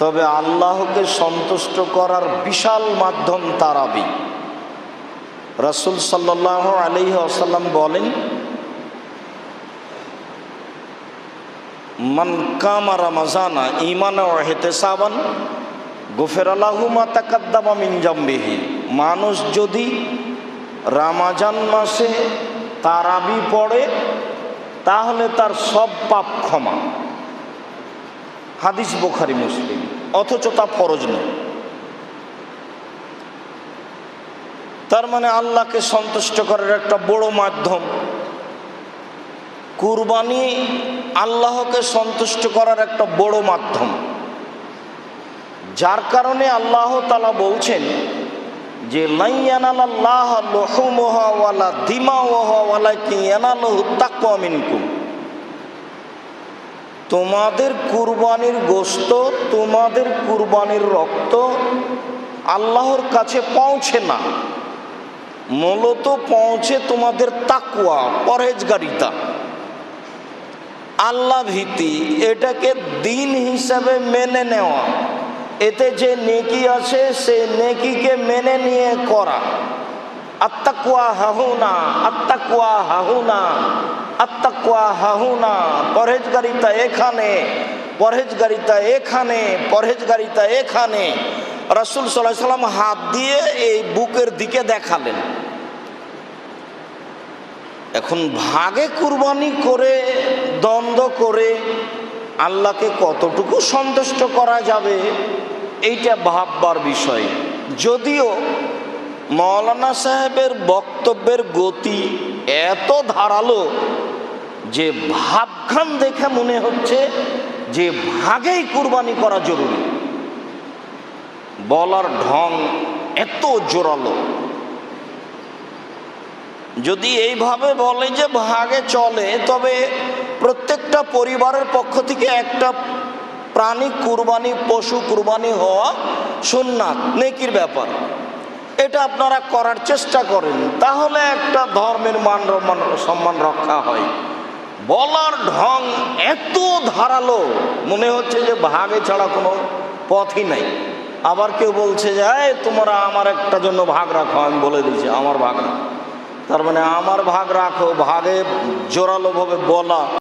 তবে আল্লাহকে সন্তুষ্ট করার বিশাল মাধ্যম তারাবি রসুল সাল্লাহ আলী আসাল্লাম বলেন, মান কামা রামাজানা ইমান ও হেতেসাবান গুফের আল্লাহুমা তাকাদ্দামা মিনজাম্বিহি মানুষ যদি রামাজান মাসে তারাবি পড়ে, তাহলে তার সব পাপ ক্ষমা। হাদিস বোখারি, মুসলিম। অথচ তা ফরজ নয়। তার মানে আল্লাহকে সন্তুষ্ট করার একটা বড় মাধ্যম। কুরবানি আল্লাহকে সন্তুষ্ট করার একটা বড় মাধ্যম। যার কারণে আল্লাহ তালা বলছেন যে লাইয়ানাল্লাহ লহুমহাওয়ালা দিমাওয়ালা কি এনালহু তাকুয়া মিনকুম। তোমাদের কুরবানির গোস্ত তোমাদের কুরবানির রক্ত আল্লাহর কাছে পৌঁছে না। মূলত পৌঁছে তোমাদের তাকুয়া পরহেজগারিতা। আল্লাহ ভীতি, এটাকে দিন হিসাবে মেনে নেওয়া। এতে যে নেকি আছে, সে নেকিকে মেনে নিয়ে করা। আত্মাকুয়া হাহুনা আত্মাকুয়া হাহুনা আত্মাকুয়া হাহুনা পরহেজগারিতা এখানে পরহেজগারিতা এখানে পরহেজগারিতা এখানে। রাসুল সাল্লাহ হাত দিয়ে এই বুকের দিকে দেখালেন। এখন ভাগে কুরবানি করে, দ্বন্দ্ব করে আল্লাহকে কতটুকু সন্তুষ্ট করা যাবে, এইটা ভাববার বিষয়। যদিও মৌলানা সাহেবের বক্তব্যের গতি এত ধারালো যে ভাবখান দেখে মনে হচ্ছে যে ভাগেই কুরবানি করা জরুরি। বলার ঢং এত জোরালো। যদি এইভাবে বলে যে ভাগে চলে, তবে প্রত্যেকটা পরিবারের পক্ষ থেকে একটা প্রাণী কুরবানি, পশু কুরবানি হওয়া সুন্নাত, নেকির ব্যাপার। এটা আপনারা করার চেষ্টা করেন, তাহলে একটা ধর্মের মান সম্মান রক্ষা হয়। বলার ঢং এত ধারালো, মনে হচ্ছে যে ভাগে ছাড়া কোনো পথই নাই। আবার কেউ বলছে যে তোমরা আমার একটা জন্য ভাগ রাখো, আমি বলে দিয়েছি, আমার ভাগ রাখো। তার মানে আমার ভাগ রাখো, ভাগে জোরালোভাবে বলা।